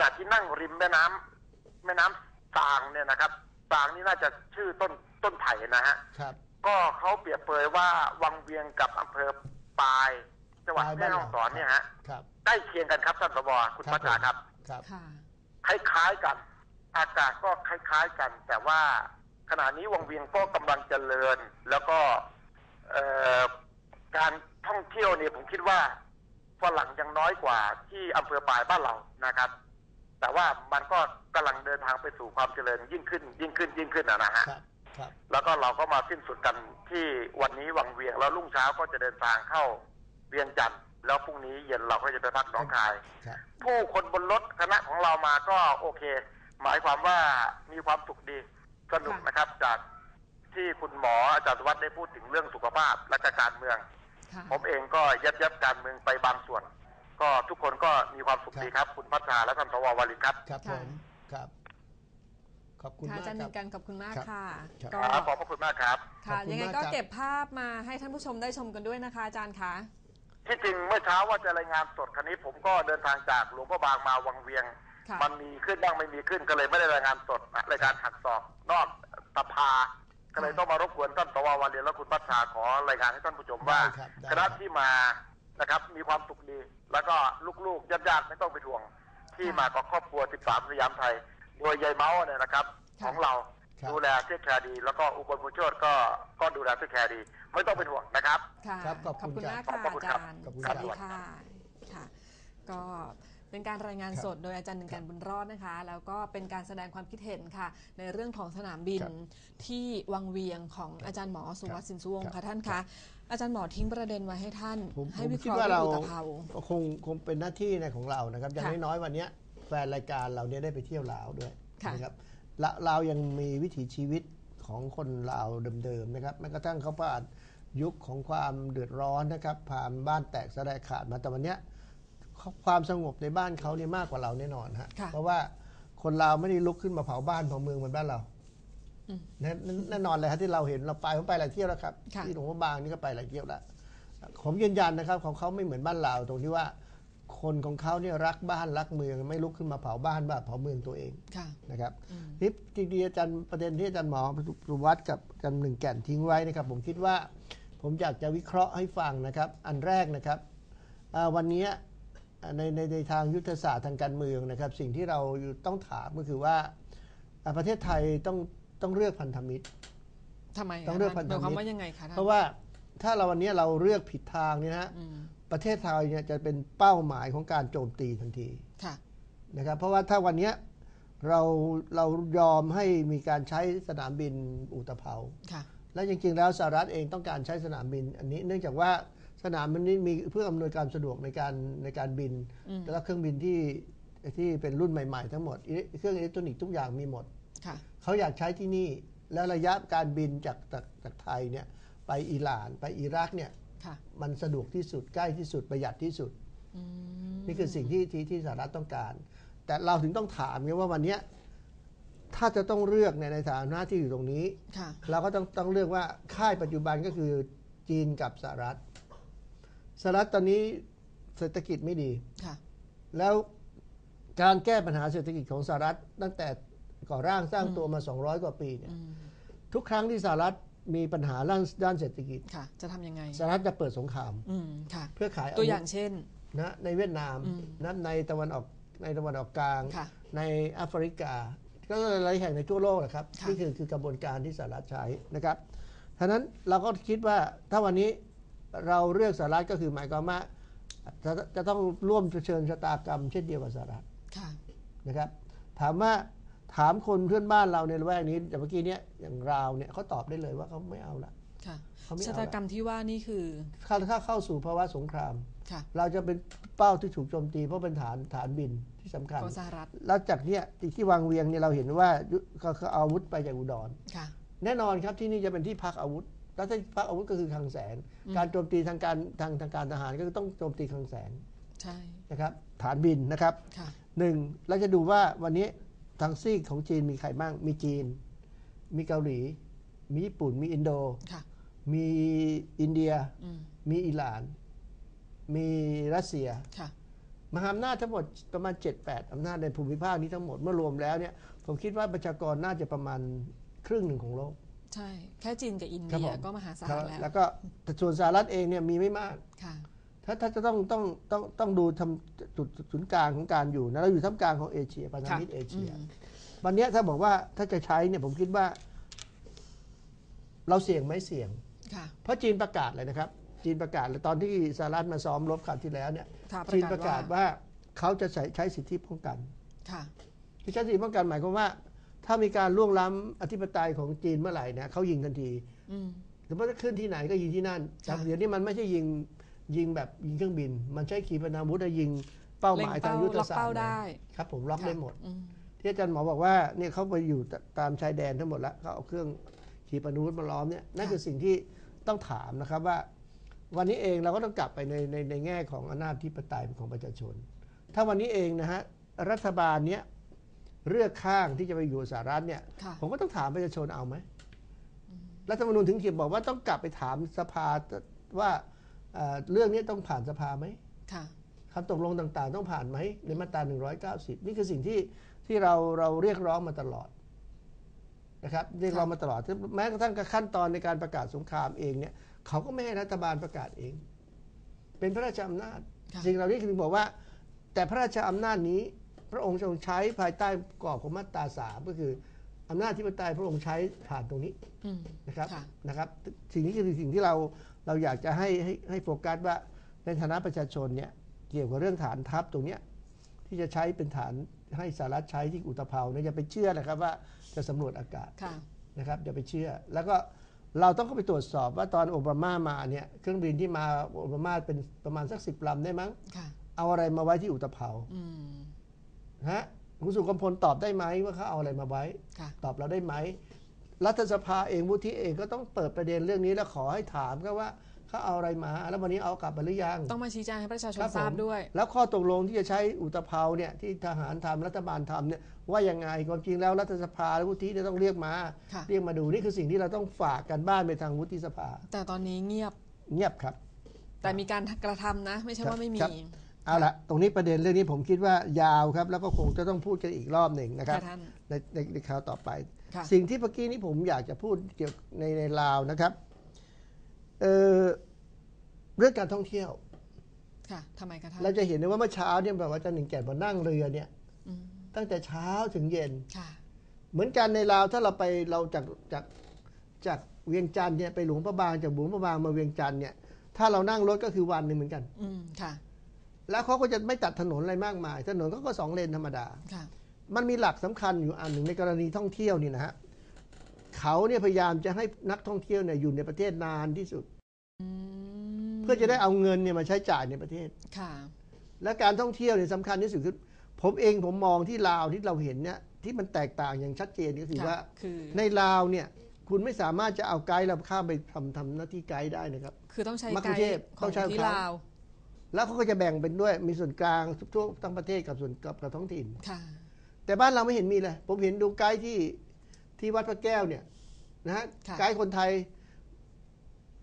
จากที่นั่งริมแม่น้ำแม่น้ำสางเนี่ยนะครับสางนี่น่าจะชื่อต้นต้นไผ่นะฮะครับ ก็เขาเปรียบเปรยว่าวังเวียงกับอำเภอปายจังหวัดปายแม่บ้านฮ่องสอนเราเนี่ยฮะครับใกล้เคียงกันครับท่านสวคุณพัชราครับครับค่ะคล้ายๆกัน อากาศก็คล้าย ๆกัน แต่ว่าขณะนี้วังเวียงก็กำลังเจริญ แล้วก็เอ่อการท่องเที่ยวเนี่ยผมคิดว่าฝรั่งยังน้อยกว่าที่อำเภอปายบ้านเรานะครับ แต่ว่ามันก็กำลังเดินทางไปสู่ความเจริญยิ่งขึ้น ยิ่งขึ้นยิ่งขึ้นนะนะฮะครับครับแล้วก็เราก็มาสิ้นสุดกันที่วันนี้วังเวียงแล้วรุ่งเช้าก็จะเดินทางเข้าเวียงจันทร์แล้วพรุ่งนี้เย็นเราก็จะไปพักหนองคายครับผู้คนบนรถคณะของเรามาก็โอเค หมายความว่ามีความสุขดีสนุกค่ะนะครับ จากที่คุณหมออาจารย์สุวัฒน์ได้พูดถึงเรื่องสุขภาพและก็การเมืองค่ะผมเองก็ยับยับการเมืองไปบางส่วน ก็ทุกคนก็มีความสุขดีครับ คุณพัชชาและท่านสววลินครับ ครับผค่ะมครับ ขอบคุณค่ะมาอากจารย์คหรันึ่บ งกันขอบคุณมากครับค่ะครับ ก็ครับขอบพระคุณมากครับ ค่ะขอบคุณยังไงมากก็ครับ เก็บภาพมาให้ท่านผู้ชมได้ชมกันด้วยนะคะอาจารย์คะที่จริงเมื่อเช้าว่าจะรายงานสดคันนี้ ผมก็เดินทางจากหลวงพ่อบางมาวังเวียง ค่ะ มันมีขึ้นบ้างไม่มีขึ้นก็เลยไม่ได้รายงานสดนะรายการหักศอกนอกสภาก็เลยต้องมารบกวนท่านสววันเรียนและคุณพัชชาขอรายงานให้ท่านผู้ชมว่าได้ครับได้คณะที่มา นะครับ มีความสุขดี แล้วก็ลูกๆญาติๆไม่ต้องไปทวง ที่มากับครอบครัว 13สยามไทย โดยยายเมาส์เนี่ยนะครับ ค่ะของเราครับ ดูแลเทคแคร์ดี แล้วก็อุบลผู้โชดก็ก็ดูแลเทคแคร์ดี ไม่ต้องเป็นห่วงนะครับ ค่ะครับขอบคุณมากครัค่ะบขอบคุณอาครับจารย์ขอบคุณสครับวัสดีค่ะค่ะ ก็ เป็นการรายงานครับสดโดยอาจารย์หนึ่งกันบุญรอดนะคะ แล้วก็เป็นการแสดงความคิดเห็นค่ะ ในเรื่องของสนามบินครับที่วังเวียงของอาจารย์หมอสุวัสดิ์สินสุวงศ์ครัค่ะบท่านคะอาจารย์หมอทิ้งประเด็นไว้ให้ท่านผมให้ผมวิเคคิดราะห์ว่าเรื่เราองอุตภเปาคงคงเป็นหน้าที่ในของเรานะครับ อย่างค่ะน้อยๆวันเนี้ยแฟนรายการเราเนี่ยได้ไปเที่ยวลาวด้วยค่ะนะครับละลาวยังมีวิถีชีวิตของคนลาวเดิมๆนะครับแม้กระทั่งเขาผ่านยุคของความเดือดร้อนนะครับผ่านบ้านแตกสลายขาดมาแต่วันเนี้ย ความสงบในบ้านเขาเนี่ยมากกว่าเราแน่นอนฮะค่ะ เพราะว่าคนลาวไม่ได้ลุกขึ้นมาเผาบ้านเผาเมืองเหมือนบ้านเราอืมแน่แน่นอนเลยครับที่เราเห็นเราไปผมไปหลายเที่ยวแล้วครับค่ะ ที่หลวงพ่อบางนี่ก็ไปหลายเที่ยวแล้วผมยืนยันนะครับของเขาไม่เหมือนบ้านเราตรงที่ว่า คนของเขาเนี่ยรักบ้านรักเมืองไม่ลุกขึ้นมาเผาบ้านบ้าเผาเมืองตัวเอง ค่ะ นะครับอืมนี่จริงๆอาจารย์ประเด็นที่อาจารย์หมอสุวัสด์กับอาจารย์หนึ่งแก่นทิ้งไว้นะครับ ผมคิดว่า ผมอยากจะวิเคราะห์ให้ฟังนะครับ อันแรกนะครับอ่าวันนี้อ่า ในในในทางยุทธศาสตร์ทางการเมืองนะครับ สิ่งที่เราอยู่ต้องถามก็คือว่าอ่าประเทศไทยต้องต้องเลือกพันธมิตรทำไมต้องเลือกพันธหมายความมิตรว่ายังไงคะท่านเพราะว่าถ้าเราวันนี้เราเลือกผิดทางเนี่ยนะฮะอืมประเทศไทยเนี่ยจะเป็นเป้าหมายของการโจมตีทันทีค่ะนะครับ เพราะว่าถ้าวันเนี้ยเราเรายอมให้มีการใช้สนามบินอุตภเปาค่ะและจริงๆแล้วสหรัฐเองต้องการใช้สนามบิน อันนี้เนื่องจากว่า สนามบินนี้มีเพื่ออำนวยความสะดวกในการในการบินอืมแล้วเครื่องบินที่ที่เป็นรุ่นใหม่ๆ ทั้งหมดอิเล็กเครื่องอิเล็กทรอนิกส์ทุกอย่างมีหมดค่ะเขาอยากใช้ที่นี่ แล้วระยะการบินจากจากจากไทยเนี่ยไปอิหร่านไปอิรักเนี่ยค่ะมันสะดวกที่สุดใกล้ที่สุดประหยัดที่สุดอืมนี่คือสิ่งที่ที่ที่สหรัฐต้องการ แต่เราถึงต้องถามไงว่าวันเนี้ยถ้าจะต้องเลือกในในฐานะที่อยู่ตรงนี้ค่ะเราก็ต้องต้องเลือกว่าค่ายปัจจุบันก็คือจีนกับสหรัฐ สหรัฐตอนนี้เศรษฐกิจไม่ดีค่ะ แล้วการแก้ปัญหาเศรษฐกิจของสหรัฐตั้งแต่ก่อร่างสร้างตัวมา 200 กว่าปีเนี่ยอืมทุกครั้งที่สหรัฐมีปัญหาด้านด้านเศรษฐกิจค่ะ จะทำยังไงสหรัฐจะเปิดสงครามอืมค่ะ เพื่อขายอาตัววุอธย่างเช่นนะในเวียดนามอืมนะในตะวันออกในตะวันออกกลางค่ะในแอฟริกา ก็หลายแห่งในทั่วโลกนะครับค่ะนี่คือคือกระบวนการที่สหรัฐใช้นะครับฉะนั้นเราก็คิดว่าถ้าวันนี้ เราเลือกสหรัฐก็คือหมายความว่าจะจะต้องร่วมเผชิญชะตากรรม เช่นเดียวกับสหรัฐค่ะนะครับ ถามว่าถามคนเพื่อนบ้านเราในละแวกนี้แต่เมื่อกี้เนี้ยอย่างราวเนี่ยเขาตอบได้เลยว่าเขาไม่เอาละค่ะเขาไม่เอาละชะตากรรมที่ว่านี่คือถ้าถ้าเข้าสู่ภาวะสงครามค่ะเราจะเป็นเป้าที่ถูกโจมตีเพราะเป็นฐานฐานบินที่สำคัญของสหรัฐแล้วจากเนี้ยที่ที่วางเวียงเนี่ยเราเห็นว่ายุเขาเขาเอาอาวุธไปจากอุดรค่ะแน่นอนครับที่นี่จะเป็นที่พักอาวุธ แล้วที่พักอาวุธก็คือคลังแสน การโจมตีทางการทางทางการทหารก็คือต้องโจมตีคลังแสนใช่นะครับฐานบินนะครับค่ะหนึ่งเราจะดูว่าวันนี้ทางซีกของจีนมีใครบ้าง มีจีน มีเกาหลี มีญี่ปุ่น มีอินโดค่ะมีอินเดียอืมมีอิหร่าน มีรัสเซียค่ะมหาอำนาจทั้งหมดประมาณ 7-8 อำนาจในภูมิภาคนี้ทั้งหมดเมื่อรวมแล้วเนี่ย ผมคิดว่าประชากรน่าจะประมาณครึ่งหนึ่งของโลก ใช่ แค่จีนกับอินครับเดียผมก็มหาศาครัลบแล้วแล้วก็แต่ส่วนสหรัฐเองเนี่ยมีไม่มาก ค่ะ ถ้าถ้าจะต้องต้องต้องต้องดูทำจุดจุดศูนย์กลางของการอยู่นะเราอยู่ท่ามกลางของเอเชียพันธมิตรค่ะเอเชียอืมวันเนี้ยถ้าบอกว่าถ้าจะใช้เนี่ยผมคิดว่า เราเสี่ยงไหมเสี่ยง ค่ะ เพราะจีนประกาศเลยนะครับ จีนประกาศเลยตอนที่สหรัฐมาซ้อมรบคราวที่แล้วเนี่ย ค่ะจีนประกาศว่า ว่าเขาจะใช้ใช้สิทธิป้องกัน ค่ะ ที่ใช้สิทธิป้องกันหมายความว่า ถ้ามีการล่วงล้ำอธิปไตยของจีนเมื่อไหร่เนี่ยเขายิงทันทีอืมสมมติว่าขึ้นที่ไหนก็ยิงที่นั่นค่ะเดี๋ยวนี้มันไม่ใช่ยิงยิงแบบยิงเครื่องบิน มันใช้ขีปนาวุธและยิงเป้าหมายทางยุทธล็อกศาสตเป้าร์เลยได้ครับผมล็อกได้หมด อืมที่อาจารย์หมอบอกว่าเนี่ยเขาไปอยู่ตามชายแดนทั้งหมดแล้วเขาเอาเครื่องขีปนาวุธมาล้อมเนี่ยนั่นค่ะคือสิ่งที่ต้องถามนะครับว่า วันนี้เองเราก็ต้องกลับไปในในในแง่ของอำนาจที่ปไตยของประชาชน ถ้าวันนี้เองนะฮะรัฐบาลเนี้ย เลือกข้างที่จะไปอยู่สหรัฐเนี่ย ค่ะ ผมก็ต้องถามประชาชนเอาไหมรัฐธรรมนูญถึงเขียนบอกว่าต้องกลับไปถามสภาว่าเอ่อเรื่องนี้ต้องผ่านสภาไหมค่ะ คำตกลงต่างๆ ต้องผ่านไหมในมาตรา 190 นี่คือสิ่งที่ที่เราเราเรียกร้องมาตลอดนะครับเรียกร้องมาตลอดแม้กระทั่งขั้นตอนในการประกาศสงครามเองเนี่ยเขาก็ไม่ให้รัฐบาลประกาศเอง เป็นพระราชอำนาจ ค่ะ สิ่งเหล่านี้คือบอกว่า แต่พระราชอำนาจนี้ พระองค์ทรงใช้ภายใต้กรอบของมาตราสามก็คืออำนาจที่ปไตยพระองค์ใช้ผ่านตรงนี้อืมนะครับค่ะนะครับ สิ่งนี้คือสิ่งที่เราเราอยากจะให้ให้ให้โฟกัสว่าในฐานะประชาชนเนี่ยเกี่ยวกับเรื่องฐานทัพตรงเนี้ยที่จะใช้เป็นฐานให้สหรัฐใช้ที่อุตภเปาเนี่ยอย่าไปเชื่อนะครับว่าจะสำรวจอากาศค่ะนะครับอย่าไปเชื่อ แล้วก็เราต้องเข้าไปตรวจสอบว่าตอนโอบามามาเนี่ยเครื่องบินที่มาโอบามาเป็นประมาณสักสิบลำได้มั้งค่ะเอาอะไรมาไว้ที่อุตภเปาอืม ฮะคุณสุกำพลตอบได้ไหมว่าเขาเอาอะไรมาไว้ ค่ะ ตอบเราได้ไหม รัฐสภาเองวุฒิเองก็ต้องเปิดประเด็นเรื่องนี้แล้วขอให้ถามก็ว่าเขาเอาอะไรมา แล้ววันนี้เอากลับไปหรือยังต้องมาชี้แจงให้ประชาชนครับทราบผมด้วย แล้วข้อตกลงที่จะใช้อุตภเปาเนี่ยที่ทหารทำรัฐบาลทำเนี่ยว่ายังไงความจริงแล้วรัฐสภาและวุฒิเนี่ยต้องเรียกมา ค่ะ เรียกมาดูนี่คือสิ่งที่เราต้องฝากกันบ้านไปทางวุฒิสภาแต่ตอนนี้เงียบ เงียบครับ แต่มีการกระทำนะ ไม่ใช่ว่าไม่มี ครับ เอาละตรงนี้ประเด็นเรื่องนี้ผมคิดว่ายาวครับ แล้วก็คงจะต้องพูดกันอีกรอบหนึ่งนะครับ ค่ะท่านในในในคราวต่อไป ค่ะ สิ่งที่เมื่อกี้นี้ผมอยากจะพูดเกี่ยวในในลาวนะครับเอ่อเรื่องการท่องเที่ยว ค่ะทำไมคะท่านเราจะเห็นได้ว่าเมื่อเช้าเนี่ยแบบว่าอาจารย์หนึ่งแก่นมานั่งเรือเนี่ย อืมตั้งแต่เช้าถึงเย็น ค่ะ เหมือนกันในลาวถ้าเราไปเราจากจากจากเวียงจันทร์เนี่ยไปหลวงพระบางจากหลวงพระบางมาเวียงจันทร์เนี่ยถ้าเรานั่งรถก็คือวันหนึ่งเหมือนกัน อืมค่ะ แล้วเขาก็จะไม่ตัดถนนอะไรมากมาย ถนนเขาก็สองเลนธรรมดาค่ะมันมีหลักสำคัญอยู่อันหนึ่งในกรณีท่องเที่ยวนี่นะฮะเขาเนี่ยพยายามจะให้นักท่องเที่ยวเนี่ยอยู่ในประเทศนานที่สุดอืมเพื่อจะได้เอาเงินเนี่ยมาใช้จ่ายในประเทศค่ะ และการท่องเที่ยวเนี่ยสำคัญที่สุดคือผมเองผมมองที่ลาวที่เราเห็นเนี่ยที่มันแตกต่างอย่างชัดเจนก็คือค่ะว่าคือในลาวเนี่ยคุณไม่สามารถจะเอาไกด์เราข้ามไปทำทำหน้าที่ไกด์ได้นะครับ คือต้องใช้มะไกคุเทศด์ขต้อองงใช้ที่เขาลาว แล้วเขาก็จะแบ่งเป็นด้วยมีส่วนกลางทั่วทั้งประเทศกับส่วนกับกับท้องถิ่น ค่ะ แต่บ้านเราไม่เห็นมีเลย ผมเห็นดูไกด์ที่ที่วัดพระแก้วเนี่ยนะฮะค่ะ ไกด์คนไทย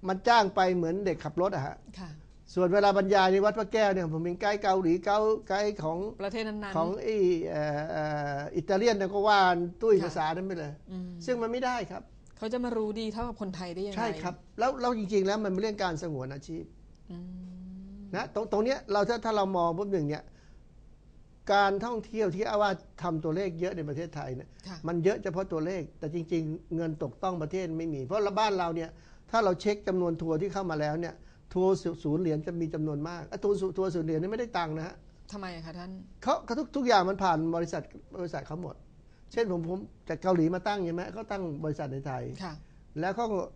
มันจ้างไปเหมือนเด็กขับรถอะฮะค่ะ ส่วนเวลาบรรยายในวัดพระแก้วเนี่ยผมเป็นไกด์เกาหลีไกด์ไกด์ของประเทศนั้นๆ ของไอเอ่อเอ่ออิตาเลียนเนี่ยก็ว่าตุ้ยค่ะ ภาษานั้นไปเลย อืมซึ่งมันไม่ได้ครับ เขาจะมารู้ดีเท่ากับคนไทยได้ยังไงใช่ครับ แล้วแล้วจริงๆแล้วมันเป็นเรื่องการสงวนอาชีพ อืม นะตรงตรงเนี้ยเราถ้าถ้าเรามองปุ๊บหนึ่งเนี่ยการท่องเที่ยวที่เอาว่าทำตัวเลขเยอะในประเทศไทยเนี่ยค่ะมันเยอะเฉพาะตัวเลข แต่จริง ๆ เงินตกต้องประเทศไม่มี เพราะบ้านเราเนี่ยถ้าเราเช็คจำนวนทัวร์ที่เข้ามาแล้วเนี่ยทัวร์ศูนย์เหรียญจะมีจำนวนมากอะทัวร์ศูทัวร์ศูนย์เหรียญนี่ไม่ได้ตังค์นะฮะทำไมคะท่านเขาเขาทุกทุกอย่างมันผ่านบริษัทบริษัทเขาหมด เช่นผมผมจากเกาหลีมาตั้งใช่ไหมเขาตั้งบริษัทในไทยค่ะแล้วเขาก็เอ่อ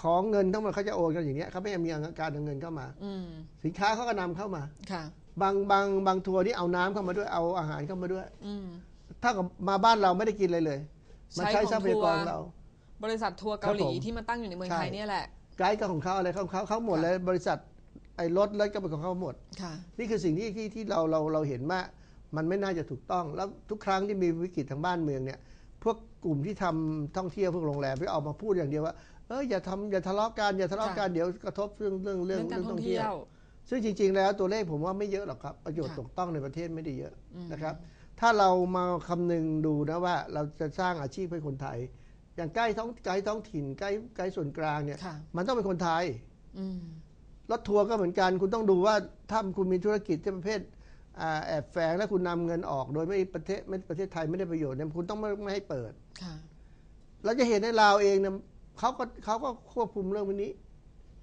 ของเงินทั้งหมดเขาจะโอนกันอย่างเงี้ยเขาไม่มีการเอาเงินเข้ามาอืมสินค้าเขาก็นำเข้ามาค่ะบางบางบางทัวร์นี่เอาน้ำเข้ามาด้วยเอาอาหารเข้ามาด้วย อืมถ้ากับมาบ้านเราไม่ได้กินอะไรเลยมาใช้ใช้ของทรัพยากรทัวร์เรา บริษัททัวร์เกาหลีครับผมที่มาตั้งอยู่ในเมืองใช่ไทยเนี่ยแหละไกด์ก็ของเขาอะไรของเขาเขาหมดค่ะเลย บริษัทไอ้รถรถก็เป็นของเขาหมดค่ะนี่คือสิ่งที่ที่ที่เราเราเราเห็นว่ามันไม่น่าจะถูกต้อง แล้วทุกครั้งที่มีวิกฤตทางบ้านเมืองเนี่ย พวกกลุ่มที่ทำท่องเที่ยวพวกโรงแรมที่ออกมาพูดอย่างเดียวว่าเอออย่าทำอย่าทะเลาะกันอย่าทะเลาะกันค่ะเดี๋ยวกระทบเรื่องเรื่องเรื่เรื่อองงการเรื่องท่ท่อองงเที่เที่ยยววซึ่งจริง ๆ แล้วตัวเลขผมว่าไม่เยอะหรอกครับประโยชน์ค่ะตกต้องในประเทศไม่ได้เยอะอืมนะครับ ถ้าเรามาคำนึงดูนะว่าเราจะสร้างอาชีพให้คนไทย อย่างใกล้ท้องใกล้ท้องถิ่นใกล้ใกล้ส่วนกลางเนี่ยค่ะมันต้องเป็นคนไทยอืมรถทัวร์ก็เหมือนกัน คุณต้องดูว่าถ้าคุณมีธุรกิจที่ประเภทอ่า แอบแฝงแล้วคุณนำเงินออก โดยไม่ประเทศไม่ประเทศไทยไม่ได้ประโยชน์เนี่ยคุณต้องไม่ไม่ให้เปิดค่ะเราจะเห็นในลาวเองเนี่ยเขาก็เขาก็ควบคุมเรื่องพวกนี้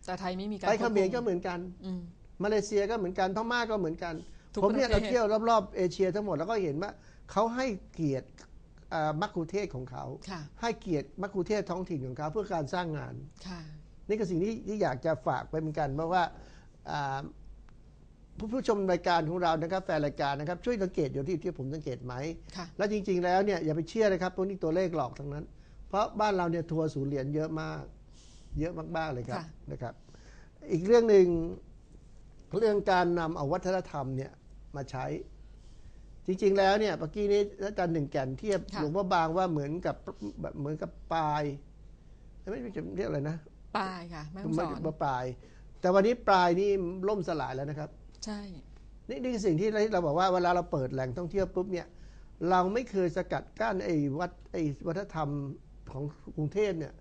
แต่ไทยไม่มีการไปเขมรควบคุก็เหมือนกันอืมมาเลเซียก็เหมือนกันพม่าก็เหมือนกันทุกผมเนี่ยประเราเทศเที่ยวรอบๆเอเชียทั้งหมดแล้วก็เห็นว่าเขาให้เกียรติอ่ามักคุเทศก์ของเขาค่ะให้เกียรติมักคุเทศก์ท้องถิ่นของเขาเพื่อการสร้างงานค่ะนี่คือสิ่งที่ที่อยากจะฝากไปเหมือนกันเพราะว่าอ่า ผู้ผู้ชมรายการของเรานะครับแฟนรายการนะครับช่วยสังเกตอยู่ที่ที่ผมสังเกตไหม ค่ะแล้วจริง ๆ แล้วเนี่ยอย่าไปเชื่อเลยครับพวกนี้ตัวเลขหลอกทั้งนั้น เพราะบ้านเราเนี่ยทัวร์ศูนย์เหรียญเยอะมาก เยอะมากๆเลยครับค่ะ นะครับ อีกเรื่องหนึ่งเรื่องการนำเอาวัฒนธรรมเนี่ยมาใช้ จริง ๆ แล้วเนี่ยเมื่อกี้นี้อาจารย์หนึ่งแก่นเทียบค่ะ หลวงพ่อบางว่าเหมือนกับแบบเหมือนกับปลายไม่ไม่จะเรียกอะไรนะ ปลายค่ะแม่ฮ่องสอน มาปลาย แต่วันนี้ปลายนี่ล่มสลายแล้วนะครับ ใช่ นี่นี่คือสิ่งที่เราบอกว่าเวลาเราเปิดแหล่งท่องเที่ยวปุ๊บเนี่ยเราไม่เคยสกัดกั้นไอ้วัดไอ้วัฒนธรรมของกรุงเทพเนี่ย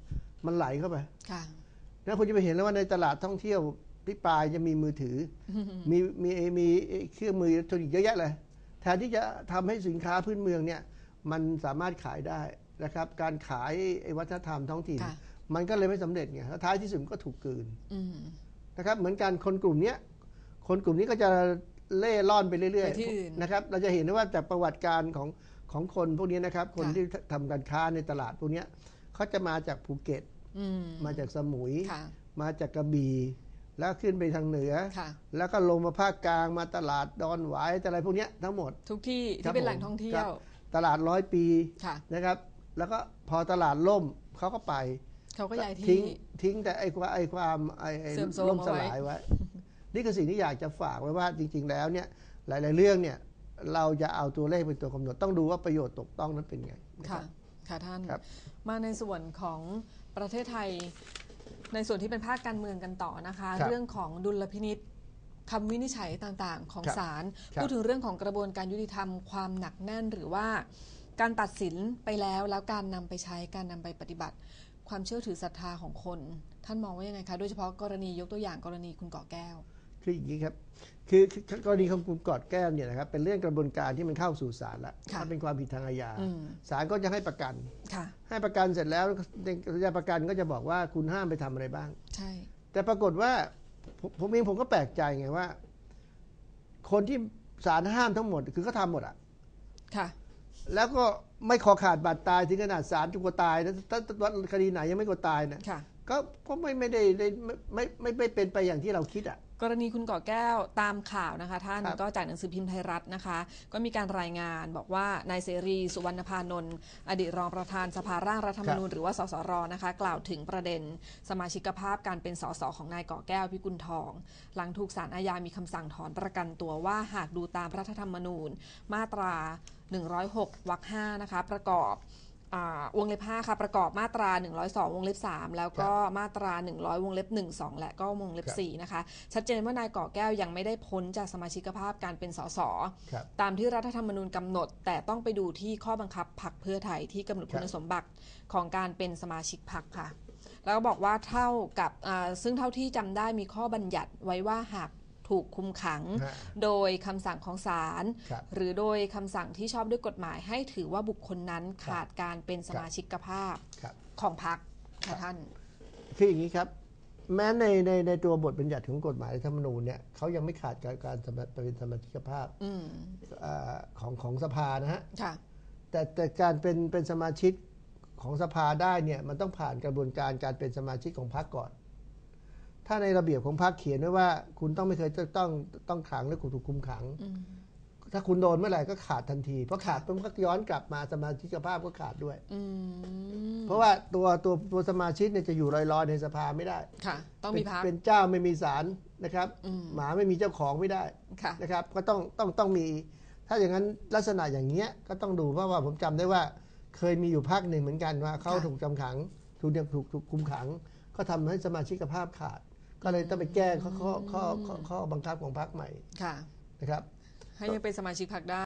มันไหลเข้าไปค่ะนะคุณจะไปเห็นแล้วว่าในตลาดท่องเที่ยวที่ปลายจะมีมือถืออมีมีมีเครื่องมืออิเล็กทรอนิกส์เยอะแยะเลยแทนที่จะทำให้สินค้าพื้นเมืองเนี่ย มันสามารถขายได้นะครับ การขายไอ้วัฒนธรรมท้องถิ่นค่ะมันก็เลยไม่สำเร็จไงแล้วท้ายที่สุดมันก็ถูกกลืนอืมนะครับ เหมือนกันคนกลุ่มเนี้ย คนกลุ่มนี้ก็จะเล่ร่อนไปเรื่อยไปที่อื่น ๆนะครับ เราจะเห็นได้ว่าจากประวัติการของของคนพวกนี้นะครับ คนค่ะที่ทำการค้าในตลาดพวกเนี้ยเขาจะมาจากภูเก็ต อืมมาจากสมุย ค่ะ มาจากกระบี่แล้วขึ้นไปทางเหนือ ค่ะ แล้วก็ลงมาภาคกลางมาตลาดดอนหวายอะไรพวกเนี้ยทั้งหมด ทุกที่ครัที่บเป็นแหล่งผมท่องเที่ครัยวบตลาดร้อยปีค่ะ นะครับ แล้วก็พอตลาดล่มเขาก็ไปเขาก็ย้ายทิ้ที่งทิ้งแต่ไอ้ความไอ้ความไอ้ไอ้เสื่อมโทรมล่มสเอาไว้ลายไว้ นี่คือสิ่งที่อยากจะฝากไว้ว่าจริง ๆ แล้วเนี่ยหลาย ๆ เรื่องเนี่ยเราจะเอาตัวเลขเป็นตัวกำหนดต้องดูว่าประโยชน์ตกต้องนั้นเป็นไงนะค่ะรับค่ะท่านครับมาในส่วนของประเทศไทย ในส่วนที่เป็นภาคการเมืองกันต่อนะคะครับเรื่องของดุลพินิษคำวินิจฉัยต่างๆ ของครับศาลครับพูดถึงเรื่องของกระบวนการยุติธรรมความหนักแน่นหรือว่าการตัดสินไปแล้วแล้วการนำไปใช้การนำไปปฏิบัติ ความเชื่อถือศรัทธาของคน ท่านมองว่ายังไงคะ โดยเฉพาะกรณียกตัวอย่างกรณีคุณเกาะแก้ว คืออย่างนี้ครับคือคือกรณีของคุณกอดแก้วเนี่ยนะครับเป็นเรื่องกระบวนการที่มันเข้าสู่ศาลแล้วค่ะมันเป็นความผิดทางอาญาอืมศาลก็จะให้ประกันค่ะให้ประกันเสร็จแล้วในระยะประกันก็จะบอกว่าคุณห้ามไปทำอะไรบ้าง ใช่ แต่ปรากฏว่าผมผมเองผมก็แปลกใจไงว่า คนที่ศาลห้ามทั้งหมด คือเขาทำหมดอะค่ะ แล้วก็ไม่คอขาดบาดตายถึงขนาดศาลจุกตายนะถ้าถ้าคดีไหนยังไม่กลัวตายนะค่ะก็ก็ไม่ไม่ได้ได้ไม่ไม่ไม่ไม่เป็นไปอย่างที่เราคิดอะ กรณีคุณก่อแก้วตามข่าวนะคะ ท่านครับก็จากหนังสือพิมพ์ไทยรัฐนะคะ ก็มีการรายงานบอกว่านายเสรีสุวรรณพานนท์อดีตรองประธานสภาร่างรัฐธรรมนูญหรือว่าสสรนะคะ กล่าวถึงประเด็น สมาชิกภาพการเป็นสสของนายก่อแก้วพิกุลทอง หลังถูกศาลอาญามีคำสั่งถอนประกันตัวว่าหากดูตามรัฐธรรมนูญ มาตรา 106วรรค5นะคะประกอบอ่า วงเล็บ 5 ค่ะ ประกอบมาตรา 102 วงเล็บ 3 แล้วก็มาตรา 100 วงเล็บ 1 2 และก็วงเล็บครับ4นะคะ ชัดเจนว่านายก่อแก้วยังไม่ได้พ้นจากสมาชิกภาพการเป็นสสครับตามที่รัฐธรรมนูญกำหนด แต่ต้องไปดูที่ข้อบังคับพักเพื่อไทยที่กำหนดครับคุณสมบัติของการเป็นสมาชิกพักค่ะ แล้วก็บอกว่าเท่ากับอ่าซึ่งเท่าที่จำได้มีข้อบัญญัติไว้ว่าหาก ถูกคุมขังฮะโดยคำสั่งของศาลครับหรือโดยคำสั่งที่ชอบด้วยกฎหมาย ให้ถือว่าบุคคลนั้นขาดการเป็นสมาชิกภาพครับของพรรคครัค่ะบท่าน คืออย่างนี้ครับ แม้ในในในตัวบทบัญญัติของกฎหมายรัฐธรรมนูญเนี่ยเขายังไม่ขาดการการสมัครเป็นสมาชิกภาพอืมเอ่อของของสภานะฮะค่ะแต่แต่การเป็นเป็นสมาชิกของสภาได้เนี่ยมันต้องผ่านกระบวนการการเป็นสมาชิกของพรรคก่อน ถ้าในระเบียบของพรรคเขียนไว้ว่า คุณต้องไม่เคยจะต้องต้องขังหรือถูกคุมขังอืมถ้าคุณโดนเมื่อไหร่ก็ขาดทันที เพราะขาดปุ๊บก็ย้อนกลับมาสมาชิกภาพก็ขาดด้วยอืมเพราะว่าตัวตัวตัวสมาชิกเนี่ยจะอยู่ลอยๆในสภาไม่ได้ค่ะ ต้องมีพักเป็นเป็นเจ้าไม่มีศาลนะครับอืมหมาไม่มีเจ้าของไม่ได้ค่ะนะครับ ก็ต้องต้องต้องมี ถ้าอย่างนั้นลักษณะอย่างเงี้ยก็ต้องดูเพราะว่าผมจำได้ว่า เคยมีอยู่ภาคหนึ่งเหมือนกันว่าเขาค่ะถูกจำขัง ถูกเนี่ยถูกถูกคุมขัง ก็ทำให้สมาชิกภาพขาด ก็เลยต้องไปแก้ข้อข้อข้อข้อข้อบังคับของพรรคใหม่ค่ะ นะครับ ให้ยังเป็นสมาชิกพรรคได้